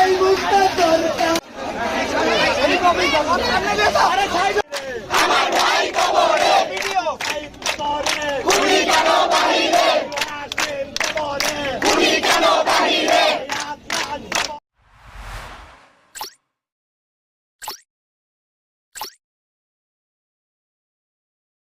এই মুখটা দরকার।